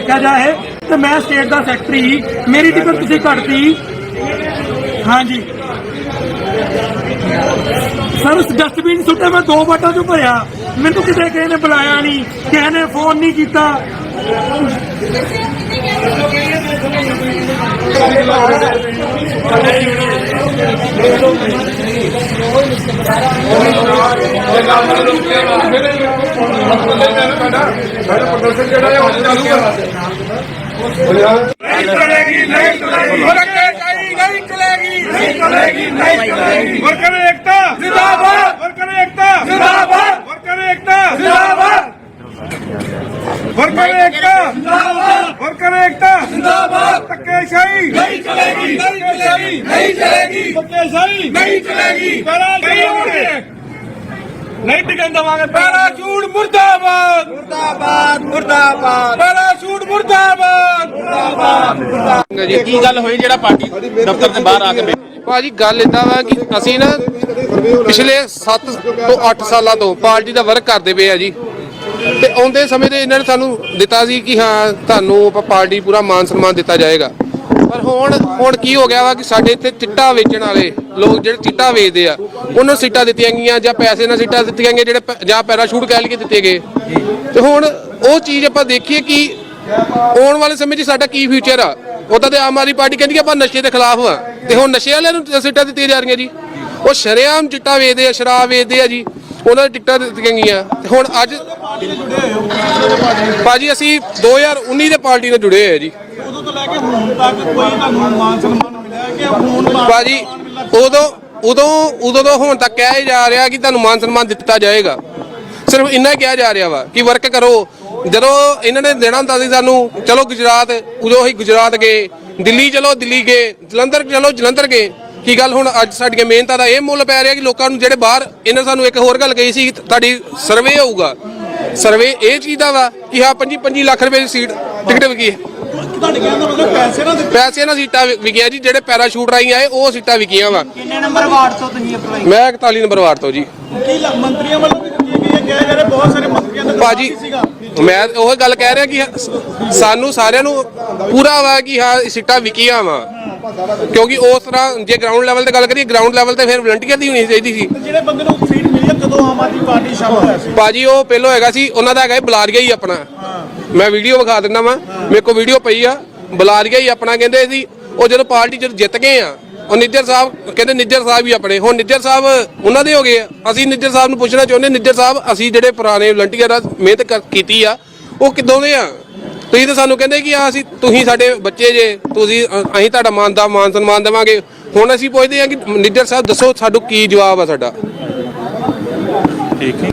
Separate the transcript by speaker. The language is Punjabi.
Speaker 1: ਦੇਖਿਆ ਜਾਏ ਤੇ ਮੈਂ ਸਟੇਟ ਦਾ ਸੈਕਟਰੀ ਮੇਰੀ ਟਿਕਟ ਤੁਸੀਂ ਕੱਟਤੀ ਹਾਂਜੀ। ਸਰ ਡਸਟਬਿਨ ਸੁੱਟੇ ਮੈਂ ਦੋ ਵਾਟਾਂ ਚੋਂ ਭਰਿਆ। ਮੈਨੂੰ ਕਿਤੇ ਕਿਸੇ ਨੇ ਬੁਲਾਇਆ ਨਹੀਂ, ਕਿਸੇ ਨੇ ਫੋਨ ਨਹੀਂ ਕੀਤਾ।
Speaker 2: ਪ੍ਰਦਰਸ਼ਨ ਜਿਹੜਾ ਹੈ ਉਹ ਚਾਲੂ ਹੈ ਨਹੀਂ ਚਲੇਗੀ ਨਹੀਂ ਚਲੇਗੀ ਵਰਕਰ ਨਹੀਂ ਚਲੇਗੀ ਨਹੀਂ ਚਲੇਗੀ ਨਹੀਂ ਚਲੇਗੀ ਵਰਕਰ ਏਕਤਾ ਜ਼ਿੰਦਾਬਾਦ ਵਰਕਰ ਏਕਤਾ ਜ਼ਿੰਦਾਬਾਦ ਵਰਕਰ ਏਕਤਾ ਜ਼ਿੰਦਾਬਾਦ ਵਰਕਰ ਏਕਤਾ ਜ਼ਿੰਦਾਬਾਦ ਨਹੀਂ ਚਲੇਗੀ। ਨਹੀਂ ਚਲੇਗੀ। ਨਹੀਂ ਚਲੇਗੀ। ਧੱਕੇਸ਼ਾਹੀ ਨਹੀਂ ਚਲੇਗੀ ਪਹਿਲਾਂ ਨਹੀਂ ਹੋਣਗੇ। ਨਹੀਂ ਟਿਕਣ ਦਵਾਂਗੇ। ਪੈਰਾਸ਼ੂਟ ਮੁਰਦਾਬਾਦ। ਮੁਰਦਾਬਾਦ ਮੁਰਦਾਬਾਦ। ਪੈਰਾਸ਼ੂਟ ਮੁਰਦਾਬਾਦ।
Speaker 3: ਜੀ ਕੀ ਗੱਲ ਹੋਈ ਜਿਹੜਾ ਪਾਰਟੀ ਦਫ਼ਤਰ ਦੇ ਬਾਹਰ ਆ ਕੇ
Speaker 4: ਭਾਜੀ ਗੱਲ ਇਦਾਂ ਵਾ ਕਿ ਅਸੀਂ ਨਾ ਪਿਛਲੇ 7 ਤੋਂ 8 ਸਾਲਾਂ ਤੋਂ ਪਾਰਟੀ ਦਾ ਵਰਕ ਕਰਦੇ ਪਏ ਆ ਜੀ। ਤੇ ਆਉਂਦੇ ਸਮੇਂ ਦੇ ਇਹਨਾਂ ਨੇ ਸਾਨੂੰ ਦਿੱਤਾ ਸੀ ਕਿ ਹਾਂ ਤੁਹਾਨੂੰ ਆਪਾਂ ਪਾਰਟੀ ਪੂਰਾ ਮਾਨ ਸਨਮਾਨ ਦਿੱਤਾ ਜਾਏਗਾ। ਪਰ ਹੁਣ ਹੁਣ ਕੀ ਹੋ ਗਿਆ ਵਾ ਕਿ ਸਾਡੇ ਇੱਥੇ ਚਿੱਟਾ ਵੇਚਣ ਵਾਲੇ ਲੋਕ ਜਿਹੜੇ ਚਿੱਟਾ ਵੇਚਦੇ ਆ ਉਹਨਾਂ ਨੂੰ ਸੀਟਾਂ ਦਿੱਤੀਆਂ ਗਈਆਂ ਜਾਂ ਪੈਸੇ ਨਾਲ ਸੀਟਾਂ ਦਿੱਤੀਆਂ ਗਈਆਂ ਜਿਹੜੇ ਪ- ਜਾਂ ਪੈਰਾਸ਼ੂਟ ਕਹਿ ਲਈਏ ਦਿੱਤੇ ਗਏ। ਤੇ ਹੁਣ ਉਹ ਚੀਜ਼ ਆਪਾਂ ਦੇਖੀਏ ਕਿ ਆਉਣ ਵਾਲੇ ਸਮੇਂ 'ਚ ਸਾਡਾ ਕੀ ਫਿਊਚਰ ਆ? ਉਦਾਂ ਤੇ ਆਮ ਆਦਮੀ ਪਾਰਟੀ ਕਹਿੰਦੀ ਕਿ ਆਪਾਂ ਨਸ਼ੇ ਦੇ ਖਿਲਾਫ ਆ। ਤੇ ਹੁਣ ਨਸ਼ੇ ਵਾਲਿਆਂ ਨੂੰ ਸੀਟਾਂ ਦਿੱਤੀਆਂ ਜਾ ਰਹੀਆਂ ਜੀ। ਉਹ ਸ਼ਰੇਆਮ ਚਿੱਟਾ ਵੇਚਦੇ ਆ ਸ਼ਰਾਬ ਵੇਚਦੇ ਆ ਜੀ। ਉਹਨਾਂ ਦੀ ਟਿਕਟਾਂ ਦਿੱਤੀਆਂ ਗਈਆਂ। ਤੇ ਹੁਣ ਅੱਜ ਭਾਜੀ ਅਸੀਂ 2019 ਦੇ ਪਾਰਟੀ ਨਾਲ ਜੁੜੇ ਹੋਏ ਆ ਜੀ।
Speaker 5: ਉਦੋਂ ਤੋਂ ਲੈ ਕੇ ਹੁਣ ਤੱਕ ਕੋਈ ਤੁਹਾਨੂੰ ਮਾਨ ਸਨਮਾਨ ਮਿਲਿਆ ਕਿ ਹੁਣ ਮਾਨ
Speaker 4: ਭਾਜੀ ਉਦੋਂ ਉਦੋਂ ਉਦੋਂ ਤੋਂ ਹੁਣ ਤੱਕ ਕਿਹਾ ਹੀ ਜਾ ਰਿਹਾ ਕਿ ਤੁਹਾਨੂੰ ਮਾਨ ਸਨਮਾਨ ਦਿੱਤਾ ਜਾਏਗਾ। ਸਿਰਫ ਇੰਨਾ ਹੀ ਕਿਹਾ ਜਾ ਰਿਹਾ ਵਾ ਕਿ ਵਰਕ ਕਰੋ। ਜਦੋਂ ਇਹਨਾਂ ਨੇ ਦੇਣਾ ਹੁੰਦਾ ਸੀ ਸਾਨੂੰ ਚਲੋ ਗੁਜਰਾਤ ਉਦੋਂ ਹੀ ਗੁਜਰਾਤ ਗਏ ਦਿੱਲੀ ਚਲੋ ਦਿੱਲੀ ਗਏ ਜਲੰਧਰ ਚਲੋ ਜਲੰਧਰ ਗਏ। ਕੀ ਗੱਲ ਹੁਣ ਅੱਜ ਸਾਡੀਆਂ ਮਿਹਨਤਾਂ ਦਾ ਇਹ ਮੁੱਲ ਪੈ ਰਿਹਾ ਕਿ ਲੋਕਾਂ ਨੂੰ ਜਿਹੜੇ ਬਾਹਰ ਇਹਨਾਂ ਸਾਨੂੰ ਇੱਕ ਹੋਰ ਗੱਲ ਕਹੀ ਸੀ ਤੁਹਾਡੀ ਸਰਵੇ ਹੋਊਗਾ ਸਰਵੇ ਇਹ ਚੀਜ਼ ਦਾ ਵਾ ਕਿ ਹਾਂ 25 25 ਲੱਖ ਰੁਪਏ ਦੀ ਸੀਟ ਟਿਕਟ ਵਿਕੀ ਹੈ।
Speaker 5: ਤੁਹਾਡੇ ਕਹਿਣ ਦਾ ਮਤਲਬ ਪੈਸੇ ਨਾ ਦਿੱਤੇ।
Speaker 4: ਪੈਸੇ ਨਾਲ ਸੀਟਾਂ ਵਿ- ਵਿਕੀਆਂ ਜੀ ਜਿਹੜੇ ਪੈਰਾਸ਼ੂਟ ਰਾਹੀਂ ਆਏ ਉਹ ਸੀਟਾਂ ਵਿਕੀਆਂ ਵਾ।
Speaker 5: ਕਿੰਨੇ ਨੰਬਰ ਵਾਰਡ ਤੋਂ ਤੁਸੀਂ ਅਪਲਾਈ
Speaker 4: ਮੈਂ 41 ਨੰਬਰ ਵਾਰਡ ਤੋਂ ਜੀ।
Speaker 5: ਕੀ ਲ- ਮੰਤਰੀਆਂ ਵੱਲੋਂ ਵੀ ਦਿੱਤੀ ਗਈ ਹੈ? ਕਿਹਾ ਜਾ ਰਿਹਾ ਬਹੁਤ ਸਾਰੇ ਮੰਤਰੀਆਂ ਦਾ
Speaker 4: ਭਾਜੀ
Speaker 5: ਕੀ ਸੀਗਾ।
Speaker 4: ਮੈਂ ਉਹ ਗੱਲ ਕਹਿ ਰਿਹਾ ਕਿ ਸ- ਸਾਨੂੰ ਸਾਰਿਆਂ ਨੂੰ ਪੂਰਾ ਵਾ ਕਿ ਹਾਂ ਇਹ ਸੀਟਾਂ ਵਿਕੀਆਂ ਵਾ। ਕਿਉਂਕਿ ਉਸ ਤਰ੍ਹਾਂ ਜੇ ਗਰਾਊਂਡ ਲੈਵਲ ਤੇ ਗੱਲ ਕਰੀਏ ਗਰਾਊਂਡ ਲੈਵਲ ਤੇ ਫਿਰ ਵਲੰਟੀਅਰ ਦੀ ਹੋਣੀ ਚਾਹੀਦੀ ਸੀ।
Speaker 5: ਜਿਹੜੇ ਬੰਦੇ ਨੂੰ ਸੀਟ ਮਿਲੀ ਹੈ ਕਦੋਂ ਆਮ ਆਦਮੀ ਪਾਰਟੀ ਸ਼ਾਮਲ ਹੋਇਆ ਸੀ?
Speaker 4: ਭਾਜੀ ਉਹ ਪਹਿਲੋਂ ਹੈਗਾ ਸੀ ਉਹਨਾਂ ਦਾ ਹੈਗਾ ਸੀ ਬਲਾਰੀਆ ਹੀ ਆਪਣਾ। ਮੈਂ ਵੀਡੀਓ ਵਿਖਾ ਦਿੰਦਾ ਵਾਂ। ਮੇਰੇ ਕੋਲ ਵੀਡੀਓ ਪਈ ਆ। ਬਲਾਰੀਆ ਹੀ ਆਪਣਾ ਕਹਿੰਦੇ ਸੀ, ਉਹ ਜਦੋਂ ਪਾਰਟੀ ਜਦ ਜਿੱਤ ਗਏ ਆ, ਉਹ ਨਿੱਜਰ ਸਾਹਿਬ ਕਹਿੰਦੇ ਨਿੱਜਰ ਸਾਹਿਬ ਹੀ ਆਪਣੇ। ਹੁਣ ਨਿੱਜਰ ਸਾਹਿਬ ਉਹਨਾਂ ਦੇ ਹੋ ਗਏ ਆ। ਅਸੀਂ ਨਿੱਜਰ ਸਾਹਿਬ ਨੂੰ ਪੁੱਛਣਾ ਚਾਹੁੰਦੇ ਨਿੱਜਰ ਸਾਹਿਬ, ਅਸੀਂ ਜਿਹੜੇ ਪੁਰਾਣੇ ਵਲੰਟੀਅਰ ਆ, ਮਿਹਨਤ ਕੀਤੀ ਆ, ਉਹ ਕਿੱਦੋਂ ਦੇ ਆ? ਤੁਸੀਂ ਤਾਂ ਸਾਨੂੰ ਕਹਿੰਦੇ ਕਿ ਆ, ਅਸੀਂ, ਤੁਸੀਂ ਸਾਡੇ ਬੱਚੇ ਜੇ, ਤੁਸੀਂ ਅਸੀਂ ਤੁਹਾਡਾ ਮਾਨ ਦਾ, ਮਾਨ ਸਨਮਾਨ ਦੇਵਾਂਗੇ। ਹੁਣ ਅਸੀਂ ਪੁੱਛਦੇ ਆ ਕਿ ਨਿੱਜਰ ਸਾਹਿਬ, ਦੱਸੋ ਸਾਨੂੰ ਕੀ ਜਵਾਬ ਆ ਸਾਡਾ।
Speaker 3: ਠੀਕ ਹੈ।